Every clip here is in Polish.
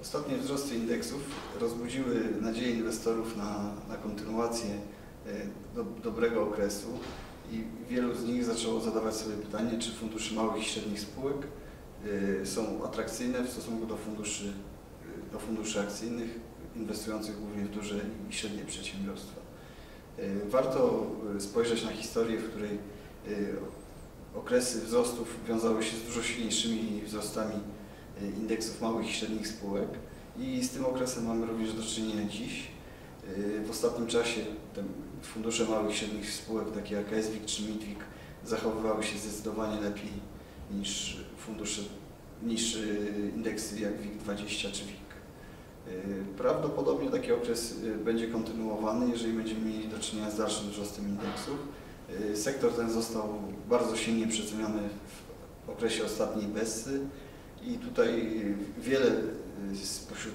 Ostatnie wzrosty indeksów rozbudziły nadzieję inwestorów na, na kontynuację e, do, dobrego okresu i wielu z nich zaczęło zadawać sobie pytanie, czy fundusze małych i średnich spółek e, są atrakcyjne w stosunku do funduszy, e, do funduszy akcyjnych inwestujących głównie w duże i średnie przedsiębiorstwa. Warto spojrzeć na historię, w której okresy wzrostów wiązały się z dużo silniejszymi wzrostami indeksów małych i średnich spółek i z tym okresem mamy również do czynienia dziś. E, W ostatnim czasie fundusze małych i średnich spółek, takie jak SWIG czy MIDWIG, zachowywały się zdecydowanie lepiej niż fundusze, niż e, indeksy jak WIG20 czy WIG. E, Prawdopodobnie taki okres e, będzie kontynuowany, jeżeli będziemy mieli do czynienia z dalszym wzrostem indeksów. E, Sektor ten został bardzo silnie przeceniony w okresie ostatniej Bessy i tutaj wiele e, spośród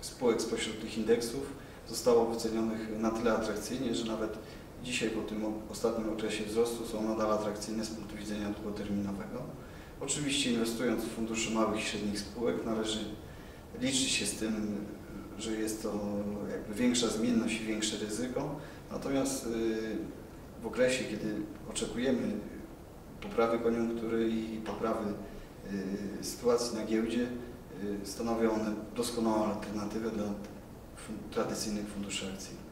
spółek spośród tych indeksów zostało wycenionych na tyle atrakcyjnie, że nawet dzisiaj po tym ostatnim okresie wzrostu są nadal atrakcyjne z punktu widzenia długoterminowego. Oczywiście inwestując w fundusze małych i średnich spółek należy liczyć się z tym, że jest to jakby większa zmienność i większe ryzyko. Natomiast y, w okresie, kiedy oczekujemy poprawy koniunktury i poprawy y, sytuacji na giełdzie, y, stanowią one doskonałą alternatywę dla tradycyjnych funduszy akcyjnych.